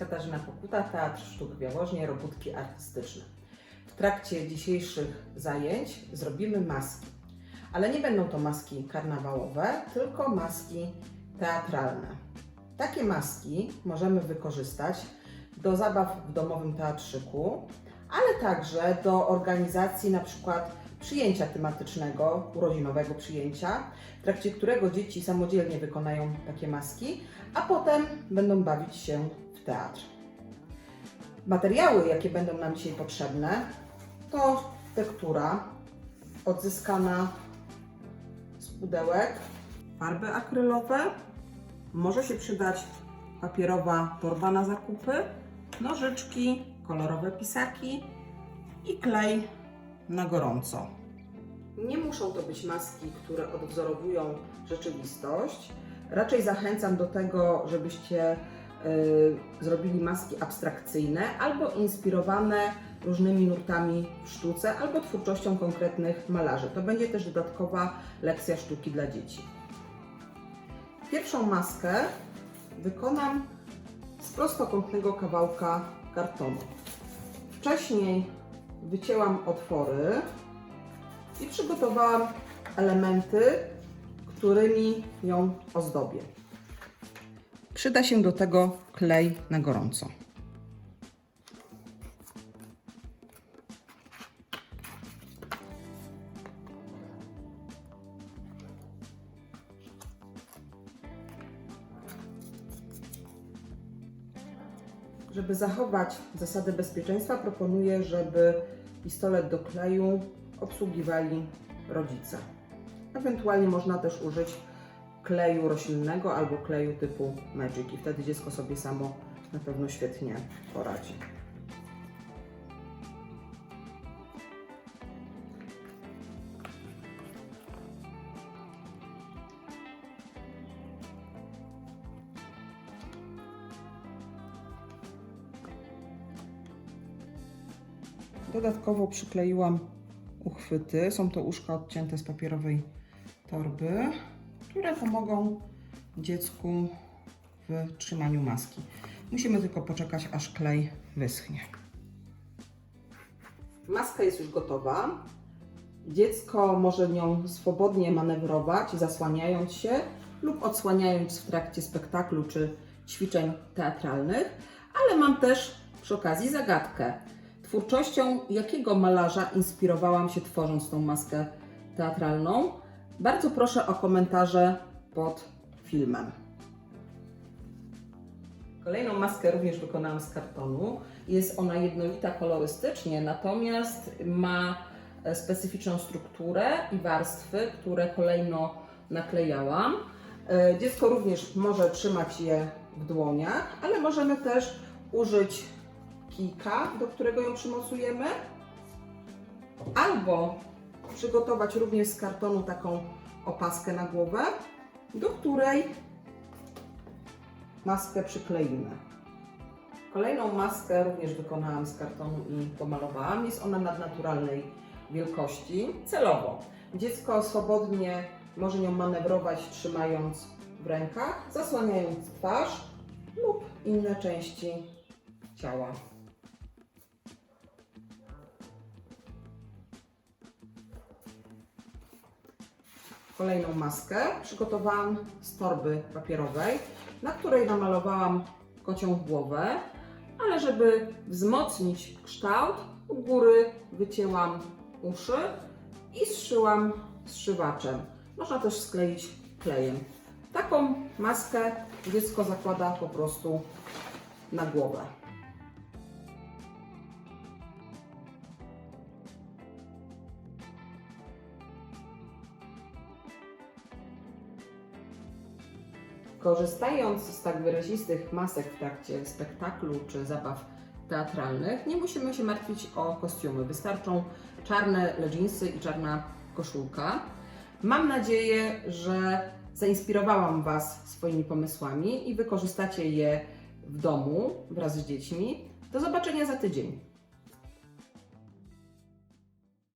Katarzyna Pokuta, Teatr Sztuk w Jaworznie, Robótki Artystyczne. W trakcie dzisiejszych zajęć zrobimy maski. Ale nie będą to maski karnawałowe, tylko maski teatralne. Takie maski możemy wykorzystać do zabaw w domowym teatrzyku, ale także do organizacji na przykład przyjęcia tematycznego, urodzinowego przyjęcia, w trakcie którego dzieci samodzielnie wykonają takie maski, a potem będą bawić się w teatr. Materiały, jakie będą nam dzisiaj potrzebne, to tektura odzyskana z pudełek, farby akrylowe, może się przydać papierowa torba na zakupy, nożyczki, kolorowe pisaki i klej na gorąco. Nie muszą to być maski, które odwzorowują rzeczywistość. Raczej zachęcam do tego, żebyście y, zrobili maski abstrakcyjne albo inspirowane różnymi nurtami w sztuce albo twórczością konkretnych malarzy. To będzie też dodatkowa lekcja sztuki dla dzieci. Pierwszą maskę wykonam z prostokątnego kawałka kartonu. Wcześniej wycięłam otwory i przygotowałam elementy, którymi ją ozdobię. Przyda się do tego klej na gorąco. Żeby zachować zasady bezpieczeństwa, proponuję, żeby pistolet do kleju obsługiwali rodzice. Ewentualnie można też użyć kleju roślinnego albo kleju typu Magic i wtedy dziecko sobie samo na pewno świetnie poradzi. Dodatkowo przykleiłam uchwyty. Są to uszka odcięte z papierowej torby, które pomogą dziecku w trzymaniu maski. Musimy tylko poczekać, aż klej wyschnie. Maska jest już gotowa. Dziecko może nią swobodnie manewrować, zasłaniając się lub odsłaniając w trakcie spektaklu czy ćwiczeń teatralnych, ale mam też przy okazji zagadkę. Twórczością jakiego malarza inspirowałam się tworząc tą maskę teatralną? Bardzo proszę o komentarze pod filmem. Kolejną maskę również wykonałam z kartonu. Jest ona jednolita kolorystycznie, natomiast ma e, specyficzną strukturę i warstwy, które kolejno naklejałam. E, Dziecko również może trzymać je w dłoniach, ale możemy też użyć kijka, do którego ją przymocujemy, albo przygotować również z kartonu taką opaskę na głowę, do której maskę przykleimy. Kolejną maskę również wykonałam z kartonu i pomalowałam. Jest ona nadnaturalnej wielkości, celowo. Dziecko swobodnie może nią manewrować, trzymając w rękach, zasłaniając twarz lub inne części ciała. Kolejną maskę przygotowałam z torby papierowej, na której namalowałam kocią głowę, ale żeby wzmocnić kształt, u góry wycięłam uszy i zszyłam zszywaczem. Można też skleić klejem. Taką maskę dziecko zakłada po prostu na głowę. Korzystając z tak wyrazistych masek w trakcie spektaklu czy zabaw teatralnych, nie musimy się martwić o kostiumy. Wystarczą czarne leginsy i czarna koszulka. Mam nadzieję, że zainspirowałam Was swoimi pomysłami i wykorzystacie je w domu wraz z dziećmi. Do zobaczenia za tydzień.